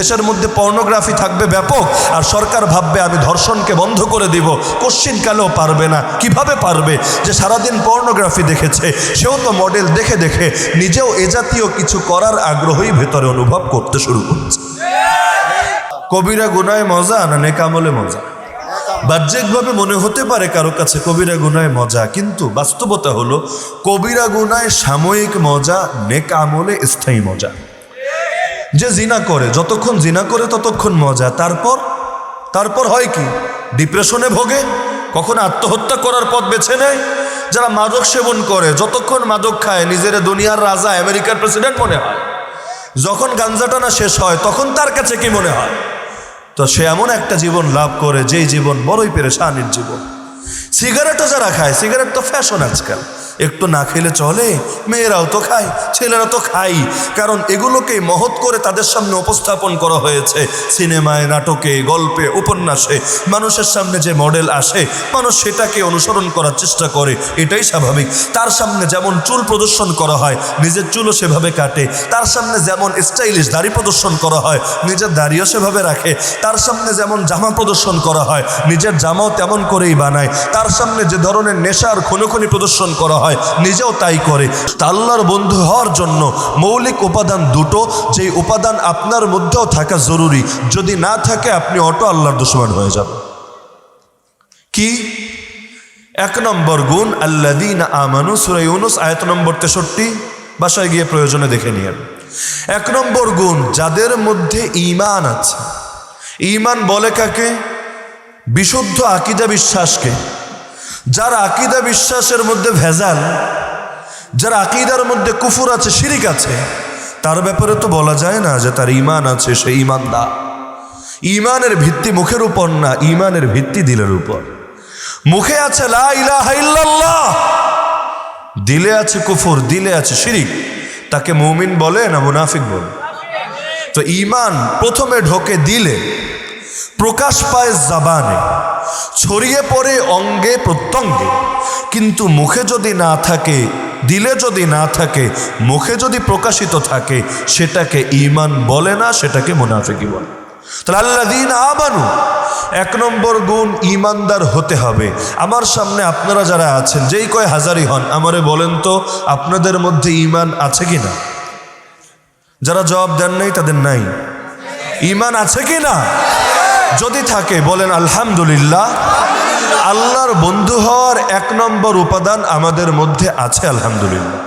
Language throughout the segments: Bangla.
দেশের মধ্যে পর্নোগ্রাফি থাকবে ব্যাপক, আর সরকার ভাববে আমি ধর্ষণকে বন্ধ করে দিব। কোশ্চিনকালেও পারবে না? কীভাবে পারবে? যে সারাদিন পর্নোগ্রাফি দেখেছে, সেও তো মডেল দেখে দেখে নিজেও এ জাতীয় কিছু করার আগ্রহই ভেতরে অনুভব করতে শুরু করছে। কবিরা গুনায় মজা না নেকামলে মজা? বাহ্যিকভাবে মনে হতে পারে কারও কাছে কবিরা গুনায় মজা, কিন্তু বাস্তবতা হলো কবিরা গুনায় সাময়িক মজা নেক আমলে স্থায়ী মজা। যে জিনা করে, যতক্ষণ জিনা করে ততক্ষণ মজা। তারপর? তারপর হয় কি? ডিপ্রেশনে ভোগে, কখন আত্মহত্যা করার পথ বেছে নেয়। যারা মাদক সেবন করে, যতক্ষণ মাদক খায়, নিজের দুনিয়ার রাজা, আমেরিকার প্রেসিডেন্ট মনে হয়। যখন গাঞ্জা টানা শেষ হয়, তখন তার কাছে কি মনে হয়? তো সে এমন একটা জীবন লাভ করে, যেই জীবন বড়ই পেরেশানির জীবন। সিগারেটও যারা খায়, সিগারেট তো ফ্যাশন আজকাল। একটু না খেলে চলে, মেয়েরাও তো খায়, ছেলেরা তো খাই কারণ এগুলোকে মহৎ করে তাদের সামনে উপস্থাপন করা হয়েছে। সিনেমায়, নাটকে, গল্পে, উপন্যাসে। মানুষের সামনে যে মডেল আসে, মানুষ সেটাকে অনুসরণ করার চেষ্টা করে, এটাই স্বাভাবিক। তার সামনে যেমন চুল প্রদর্শন করা হয়, নিজের চুলও সেভাবে কাটে। তার সামনে যেমন স্টাইলিশ দাড়ি প্রদর্শন করা হয়, নিজের দাড়িও সেভাবে রাখে। তার সামনে যেমন জামা প্রদর্শন করা হয়, নিজের জামাও তেমন করেই বানায়। তার সামনে যে ধরনের নেশার খুনোখুনি প্রদর্শন করা হয়, নিজেও তাই করে। তা আল্লাহর বন্ধু হওয়ার জন্য মৌলিক উপাদান দুটো, যেই উপাদান আপনার মধ্যেও থাকা জরুরি। যদি না থাকে, আপনি অটো আল্লাহর দুশ্মন হয়ে যাবেন। কি? এক নম্বর গুণ আল্লাদিন আমানু সুরাই ইউনুস, আয়ত নম্বর তেষট্টি। বাসায় গিয়ে প্রয়োজনে দেখে নিয়েন। এক নম্বর গুণ, যাদের মধ্যে ইমান আছে। ইমান বলে কাকে? বিশুদ্ধ আকিদা বিশ্বাসকে। যার আকিদা বিশ্বাসের মধ্যে ভেজাল, যার আকিদার মধ্যে কুফুর আছে, শিরিক আছে, তার ব্যাপারে তো বলা যায় না যে তার ঈমান আছে সে ঈমানদার। ইমানের ভিত্তি মুখের উপর না, ঈমানের ভিত্তি দিলের উপর। মুখে আছে দিলে আছে কুফুর, দিলে আছে শিরিক। তাকে মুমিন বলে না মুনাফিক বলে? তো ঈমান প্রথমে ঢোকে দিলে, প্রকাশ পায় জাবানে। ছড়িয়ে পড়ে অঙ্গে প্রত্যঙ্গে কিন্তু মুখে যদি না থাকে, দিলে যদি না থাকে, মুখে যদি প্রকাশিত থাকে, সেটাকে ঈমান বলে না, সেটাকে মুনাফিকি বলে। তাহলে আল্লাহ দিন আমানু, এক নম্বর গুণ ইমানদার হতে হবে। আমার সামনে আপনারা যারা আছেন, যেই কয় হাজারই হন, আমারে বলেন তো, আপনাদের মধ্যে ইমান আছে কি না? যারা জবাব দেন নাই, তাদের নাই। ইমান আছে কি না? যদি থাকে, বলেন আলহামদুলিল্লাহ আল্লাহর বন্ধু হওয়ার এক নম্বর উপাদান আমাদের মধ্যে আছে, আলহামদুলিল্লাহ।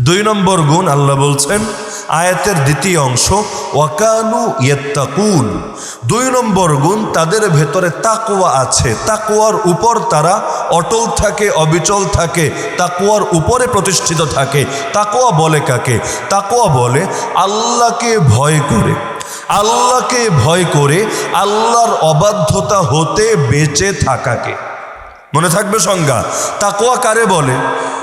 দুই নম্বর গুণ আল্লাহ বলছেন, আয়াতের দ্বিতীয় অংশ, ওয়াকানু ইয়েত্তাকুন। দুই নম্বর গুণ, তাদের ভেতরে তাকুয়া আছে। তাকুয়ার উপর তারা অটল থাকে, অবিচল থাকে। তাকুয়ার উপরে প্রতিষ্ঠিত থাকে। তাকুয়া বলে কাকে? তাকুয়া বলে আল্লাহকে ভয় করে। আল্লাহকে ভয় করে আল্লাহর অবাধ্যতা হতে বেঁচে থাকাকে। মনে থাকবে সংজ্ঞা। তাকোয়া কারে বলে?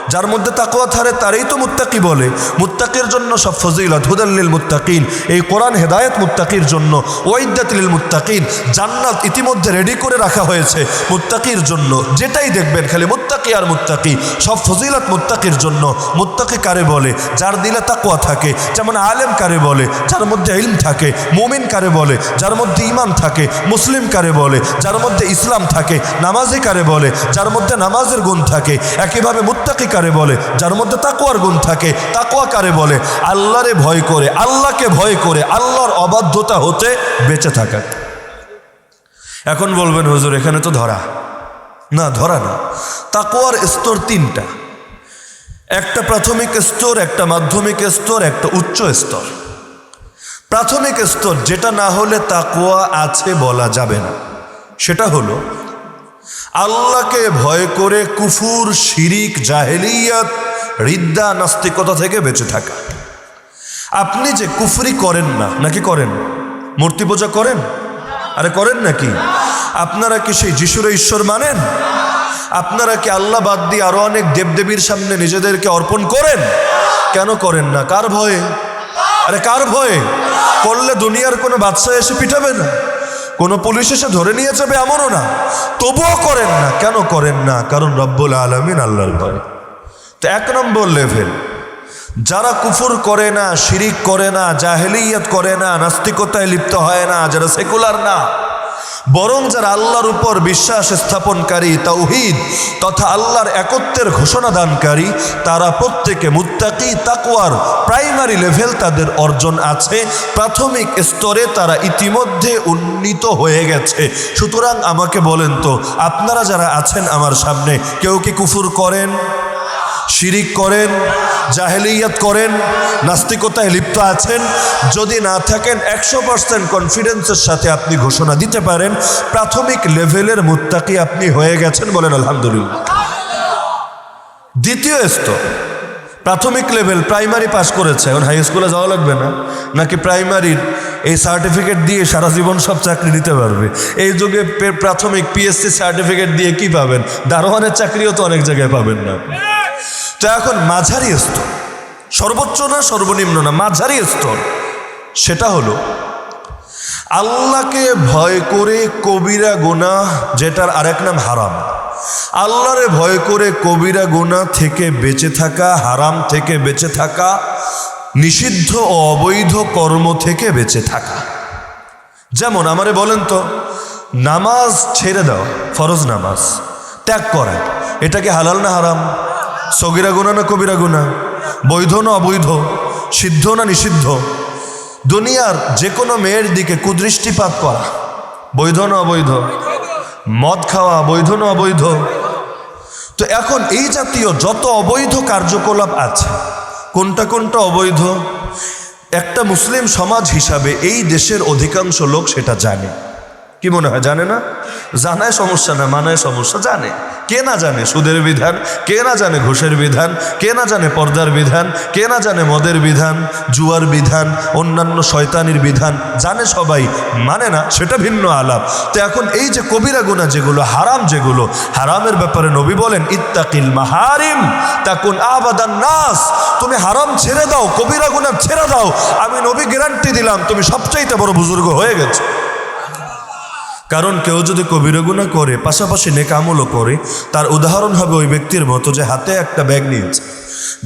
যার মধ্যে তাকোয়া থারে তারই তো মুত্তাকি বলে। মুত্তাকির জন্য সব ফজিলত হুদাল্লিল মুত্তাকিন। এই কোরআন হেদায়েত মুত্তাকির জন্য ওয়াইদাতিল মুত্তাকিন। জান্নাত ইতিমধ্যে রেডি করে রাখা হয়েছে মুত্তাকির জন্য। যেটাই দেখবেন, খালি মুত্তাকি আর মুত্তাকি। সব ফজিলত মুত্তাকির জন্য মুত্তাকি কারে বলে? যার দিলে তাকোয়া থাকে, যেমন আলেম কারে বলে, যার মধ্যে ইলম থাকে, মুমিন কারে বলে, যার মধ্যে ইমান থাকে, মুসলিম কারে বলে, যার মধ্যে ইসলাম থাকে, নামাজি কারে বলে, যার মধ্যে নামাজের গুণ থাকে, একইভাবে মুত্তাকি কারে বলে, যার মধ্যে তাকুয়ার গুণ থাকে তাকুয়া কারে বলে। আল্লাহরে ভয় করে, আল্লাহকে ভয় করে, আল্লাহর অবাধ্যতা হতে বেঁচে থাকা। এখন বলবেন, হুজুর, এখানে তো ধরা। না, ধরা না। তাকুয়ার স্তর তিনটা। একটা প্রাথমিক স্তর, একটা মাধ্যমিক স্তর, একটা উচ্চ স্তর। প্রাথমিক স্তর, যেটা না হলে তাকোয়া আছে বলা যাবে না। সেটা হলো, আল্লাহকে ভয় করে কুফুর, শিরিক, জাহেলিয়াত, রিদ্দা, নাস্তিকতা থেকে বেঁচে থাকা। আপনি যে কুফরি করেন না, নাকি করেন? মূর্তি পূজা করেন? আরে করেন নাকি? আপনারা কি সেই যিশুর ঈশ্বর মানেন? আপনারা কি আল্লাহ বাদ দিয়ে আরও অনেক দেবদেবীর সামনে নিজেদেরকে অর্পণ করেন? কেন করেন না? কার ভয়ে? আরে কার ভয়ে? করলে দুনিয়ার কোনো বাদশাহ এসে পিঠাবে না। কোনো পুলিশ এসে ধরে নিয়ে যাবে এমনও না। তবুও করেন না। কেন করেন না? কারণ রব্বুল আলমিন আল্লাহর ভয়। তো এক নম্বর লেভেল যারা কুফুর করে না, শিরিক করে না, জাহেলিয়ত করে না, নাস্তিকতায় লিপ্ত হয় না, যারা সেকুলার না বরং যারা আল্লাহর উপর বিশ্বাস স্থাপনকারী তৌহিদ তথা আল্লাহর একত্বের ঘোষণা দানকারী, তারা প্রত্যেকে মুত্তাকি, তাকওয়ার প্রাইমারি লেভেল তাদের অর্জন আছে। প্রাথমিক স্তরে তারা ইতিমধ্যে উন্নীত হয়ে গেছে। সুতরাং আমাকে বলেন তো, আপনারা যারা আছেন আমার সামনে, কেউ কি কুফুর করেন? শিরিক করেন, জাহেলিয়াত করেন, নাস্তিকতায় লিপ্ত আছেন। যদি না থাকেন, একশো পার্সেন্ট কনফিডেন্সের সাথে আপনি ঘোষণা দিতে পারেন, প্রাথমিক লেভেলের মুত্তাকি আপনি হয়ে গেছেন বলেন আলহামদুলিল্লাহ। দ্বিতীয় স্তর, প্রাথমিক লেভেল প্রাইমারি পাস করেছে। এখন হাই স্কুলে যাওয়া লাগবে না, নাকি প্রাইমারির এই সার্টিফিকেট দিয়ে সারা জীবন সব চাকরি নিতে পারবে? এই যুগে প্রাথমিক পিএসসি সার্টিফিকেট দিয়ে কি পাবেন? দারোয়ানের চাকরিও তো অনেক জায়গায় পাবেন না। তো এখন মাঝারি স্তর। সর্বোচ্চ না সর্বনিম্ন না, মাঝারি স্তর। সেটা হলো, আল্লাহকে ভয় করে কবিরা গোনা যেটার আরেক নাম হারাম। আল্লাহরে ভয় করে কবিরা গোনা থেকে বেঁচে থাকা, হারাম থেকে বেঁচে থাকা, নিষিদ্ধ ও অবৈধ কর্ম থেকে বেঁচে থাকা। যেমন আমারে বলেন তো, নামাজ ছেড়ে দাও, ফরজ নামাজ, ত্যাগ করা এটা কি হালাল না হারাম? সগিরা গুণা না কবিরা গুণা? বৈধ না অবৈধ? সিদ্ধ না নিষিদ্ধ? দুনিয়ার যে কোনো মেয়ের দিকে কুদৃষ্টিপাত করা। বৈধ না অবৈধ? মদ খাওয়া, বৈধ না অবৈধ? তো এখন এই জাতীয় যত অবৈধ কার্যকলাপ আছে, কোনটা কোনটা অবৈধ? একটা মুসলিম সমাজ হিসাবে এই দেশের অধিকাংশ লোক সেটা জানে। কি মনে হয় জানে না? জানায় সমস্যা না, মানায় সমস্যা, জানে। কে না জানে সুদের বিধান, কে না জানে ঘুষের বিধান, কে না জানে পর্দার বিধান, কে না জানে মদের বিধান, জুয়ার বিধান, অন্যান্য শয়তানির বিধান, জানে সবাই মানে না, সেটা ভিন্ন আলাপ। তো এখন এই যে কবিরা গুণা যেগুলো, হারাম যেগুলো, হারামের ব্যাপারে নবী বলেন, ইত্তাকিল মাহারিম তাকুন আবাদান নাস। তুমি হারাম ছেড়ে দাও, কবিরা গুণা ছেড়ে দাও। আমি নবী গ্যারান্টি দিলাম, তুমি সবচাইতে বড় বুজুর্গ হয়ে গেছো। কারণ কেউ যদি কবিরগুনা করে, পাশাপাশি নেকামলও করে, তার উদাহরণ হবে ওই ব্যক্তির মতো যে হাতে একটা ব্যাগ নিয়েছে।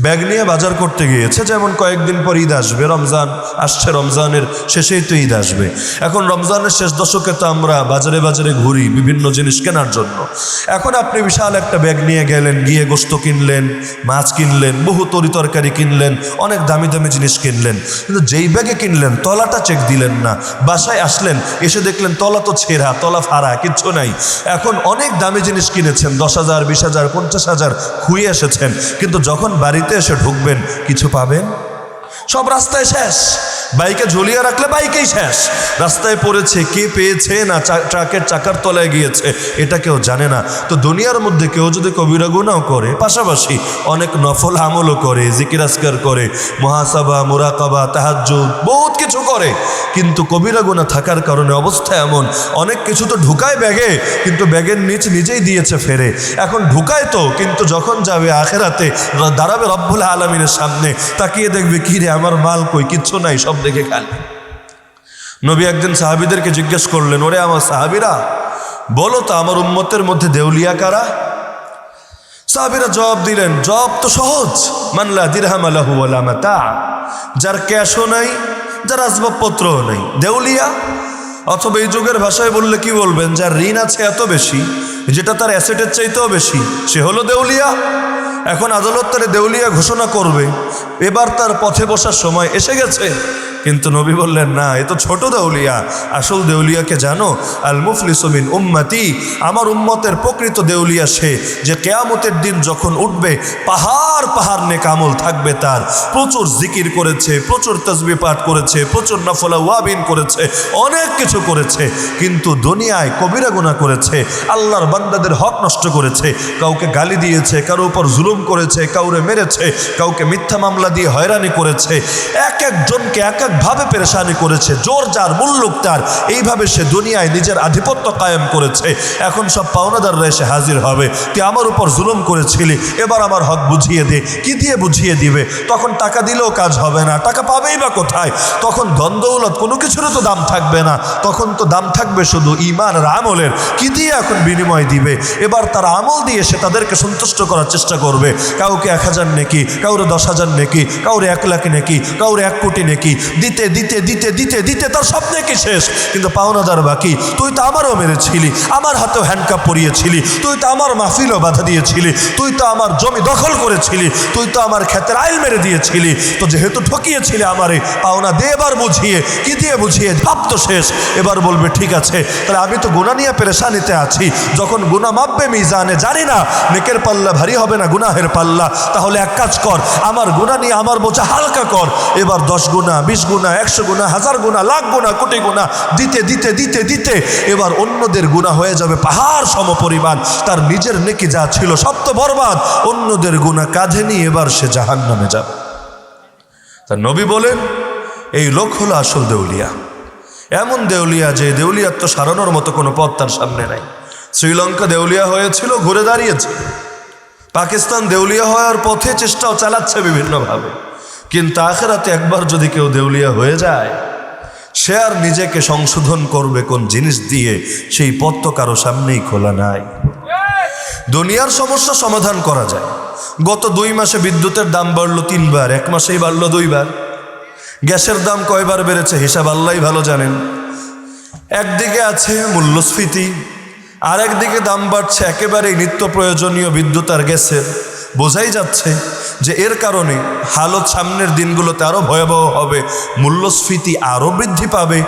ব্যাগ নিয়ে বাজার করতে গিয়েছে, যেমন কয়েকদিন পর ঈদ আসবে, রমজান আসছে, রমজানের শেষেই তো ঈদ আসবে। এখন রমজানের শেষ দশকে তো আমরা বাজারে বাজারে ঘুরি বিভিন্ন জিনিস কেনার জন্য। এখন আপনি বিশাল একটা ব্যাগ নিয়ে গেলেন, গিয়ে গোস্ত কিনলেন, মাছ কিনলেন, বহু তরি তরকারি কিনলেন, অনেক দামি দামি জিনিস কিনলেন। কিন্তু যেই ব্যাগে কিনলেন, তলাটা চেক দিলেন না। বাসায় আসলেন, এসে দেখলেন তলা তো ছেঁড়া, তলা ফাড়া, কিচ্ছু নাই। এখন অনেক দামি জিনিস কিনেছেন, দশ হাজার, বিশ হাজার, পঞ্চাশ হাজার খুঁয়ে এসেছেন। কিন্তু যখন বাড়িতে এসে ঢুকবেন কিছু পাবেন? সব রাস্তায় শেষ। বাইকে ঝুলিয়ে রাখলে বাইকেই শেষ। রাস্তায় পড়েছে কে পেয়েছে না ট্রাকের চাকার তলায় গিয়েছে, এটা কেউ জানে না। তো দুনিয়ার মধ্যে কেউ যদি কবিরা গুণাও করে, পাশাপাশি অনেক নফল আমলও করে জিকিরাজকার করে, মহাসাবা, মুরাকাবা, তাহাজ্জুদ, বহুত কিছু করে। কিন্তু কবিরা গুণা থাকার কারণে অবস্থা এমন, অনেক কিছু তো ঢুকায় ব্যাগে, কিন্তু ব্যাগের নিচ নিজেই দিয়েছে ফেরে। এখন ঢুকায় তো, কিন্তু যখন যাবে আখেরাতে, দাঁড়াবে রব্বুল আলমিনের সামনে, তাকিয়ে দেখবে, কি রে আমার মাল কই? কিচ্ছু নাই, সব দেখে খালি। নবী একজন সাহাবিদেরকে জিজ্ঞেস করলেন, ওরে আমার সাহাবিরা, বলো তো আমার উম্মতের মধ্যে দেউলিয়া কারা? সাহাবিরা জবাব দিলেন, জবাব তো সহজ। মানলা দিরহাম আলাহু যার ক্যাশও নাই, যার আসবাবপত্রও নাই। দেউলিয়া অথবা এই যুগের ভাষায় বললে কি বলবেন? যার ঋণ আছে এত বেশি, যেটা তার অ্যাসেটের চাইতেও বেশি, সে হলো দেউলিয়া। এখন আদালত তারে দেউলিয়া ঘোষণা করবে। এবার তার পথে বসার সময় এসে গেছে। কিন্তু নবী বললেন, না, এ তো ছোট দেউলিয়া। আসল দেউলিয়াকে জানো? আল মুফলিসমিন উম্মাতি। আমার উম্মতের প্রকৃত দেউলিয়া সে, যে কেয়ামতের দিন যখন উঠবে, পাহাড় পাহাড় নে কামল থাকবে তার। প্রচুর জিকির করেছে, প্রচুর তসবি পাঠ করেছে, প্রচুর নফলা ওয়াবিন করেছে, অনেক কিছু করেছে, কিন্তু দুনিয়ায় কবিরা গুণা করেছে, আল্লাহর বান্দাদের হক নষ্ট করেছে, কাউকে গালি দিয়েছে, কারও উপর জুলুম করেছে, কাউরে মেরেছে, কাউকে মিথ্যা মামলা দিয়ে হয়রানি করেছে, এক একজনকে এক এক একভাবে পেরেশানি করেছে, জোর যার মুল্লুক তার, এইভাবে সে দুনিয়ায় নিজের আধিপত্য কায়েম করেছে। এখন সব পাওনাদাররা এসে হাজির হবে, তুই আমার উপর জুলুম করেছিলি, এবার আমার হক বুঝিয়ে দে, কি দিয়ে বুঝিয়ে দিবে? তখন টাকা দিলেও কাজ হবে না, টাকা পাবেই বা কোথায়? তখন দ্বন্দ্বৌলত কোনো কিছুরও তো দাম থাকবে না তখন তো দাম থাকবে শুধু ইমান আর আমলের। কি দিয়ে এখন বিনিময় দিবে? এবার তার আমল দিয়ে সে তাদেরকে সন্তুষ্ট করার চেষ্টা করবে। কাউকে এক হাজার নেকি, কাউরে দশ হাজার নেকি, কাউরে এক লাখ নেকি, কাউরে এক কোটি নেকি। দিতে দিতে দিতে দিতে দিতে তার সব নেকি শেষ? কিন্তু পাওনাদার বাকি, তুই তো আমারও মেরেছিলি, আমার হাতেও হ্যান্ডকাপ পরিয়েছিলি, তুই তো আমার মাহফিলও বাধা দিয়েছিলি, তুই তো আমার জমি দখল করেছিলি, তুই তো আমার ক্ষেতের আইল মেরে দিয়েছিলি, তো যেহেতু ঠকিয়েছিলি আমারে, পাওনা দে এবার বুঝিয়ে, কি দিয়ে বুঝিয়ে? ভাব তো শেষ। এবার বলবে, ঠিক আছে, তাহলে আমি তো গুণা নিয়ে পেরেশানিতে আছি। যখন গুণা মাপবে মিজানে, জানি না, নেকের পাল্লা ভারী হবে না গুনাহের পাল্লা। তাহলে এক কাজ কর, আমার গুণা নিয়ে আমার বোঝা হালকা কর। এবার দশ গুণা বিশ গুণা একশো গুণা হাজার গুণা লাখ গুণা কোটি গুণা দিতে দিতে দিতে দিতে, এবার অন্যদের গুণা হয়ে যাবে পাহাড় সম পরিমাণ। তার নিজের নেকি যা ছিল সব তো বরবাদ। অন্যদের গুণা কাঁধে নিয়ে এবার সে জাহান নামে যাবে। তার নবী বলেন, এই লোক হলো আসল দেউলিয়া। এমন দেউলিয়া যে দেউলিয়ার তো সারানোর মতো কোনো পথ তার সামনে নাই। শ্রীলঙ্কা দেউলিয়া হয়েছিল, ঘুরে দাঁড়িয়েছে। পাকিস্তান দেউলিয়া হওয়ার পথে চেষ্টাও চালাচ্ছে বিভিন্নভাবে। কিন্তু আখেরাতে একবার যদি কেউ দেউলিয়া হয়ে যায়, সে আর নিজেকে সংশোধন করবে কোন জিনিস দিয়ে, সেই পথ তো কারও সামনেই খোলা নাই। দুনিয়ার সমস্যা সমাধান করা যায়। গত দুই মাসে বিদ্যুতের দাম বাড়লো তিনবার, এক মাসেই বাড়লো দুইবার। গ্যাসের দাম কয়বার বেড়েছে হিসাব আল্লাহ ভালো জানেন। একদিকে আছে মূল্যস্ফীতি, আরেকদিকে দাম বাড়ছে একেবারেই নিত্য প্রয়োজনীয় বিদ্যুৎ আর গ্যাসের। বোঝাই যাচ্ছে যে এর কারণে হালত সামনের দিনগুলোতে আরও ভয়াবহ হবে, মূল্যস্ফীতি আরও বৃদ্ধি পাবে।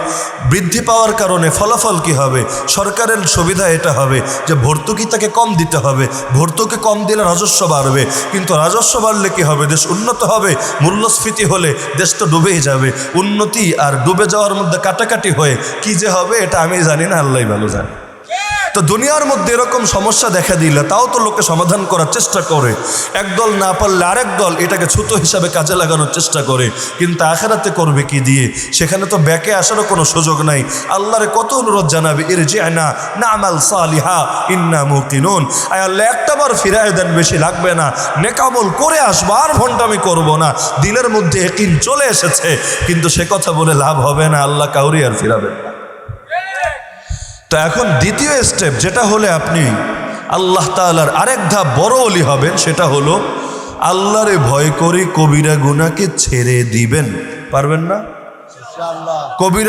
বৃদ্ধি পাওয়ার কারণে ফলাফল কি হবে? সরকারের সুবিধা এটা হবে যে ভর্তুকি তাকে কম দিতে হবে, ভর্তুকি কম দিলে রাজস্ব বাড়বে। কিন্তু রাজস্ব বাড়লে কি হবে? দেশ উন্নত হবে, মূল্যস্ফীতি হলে দেশ তো ডুবেই যাবে। উন্নতি আর ডুবে যাওয়ার মধ্যে কাটাকাটি হয়ে কি যে হবে এটা আমি জানি না আল্লাহ ভালো জানে। তো দুনিয়ার মধ্যে এরকম সমস্যা দেখা দিলে তাও তো লোকে সমাধান করার চেষ্টা করে। একদল না পারলে আরেক দল এটাকে ছুতো হিসাবে কাজে লাগানোর চেষ্টা করে, কিন্তু আখেরাতে করবে কি দিয়ে? সেখানে তো ব্যাকে আসারও কোনো সুযোগ নাই। আল্লাহরে কত অনুরোধ জানাবে এর যে না আমাল সালিহা, ইন্না মুকিনুন আয় আল্লাহ একটা বার ফিরায় দেন বেশি লাগবে না। নেকামল করে আসব, আর ভণ্ডামি করব না। দিলের মধ্যে একিন চলে এসেছে, কিন্তু সে কথা বলে লাভ হবে না। আল্লাহ কাউরি আর ফিরাবেন না। তো এখন দ্বিতীয় স্টেপ যেটা হলে আপনি আল্লাহ তালার আরেক ধাপ বড় অলি হবেন সেটা হলো আল্লাহরে ভয় করে কবিরা গুনাকে ছেড়ে দিবেন। পারবেন না? কবিরা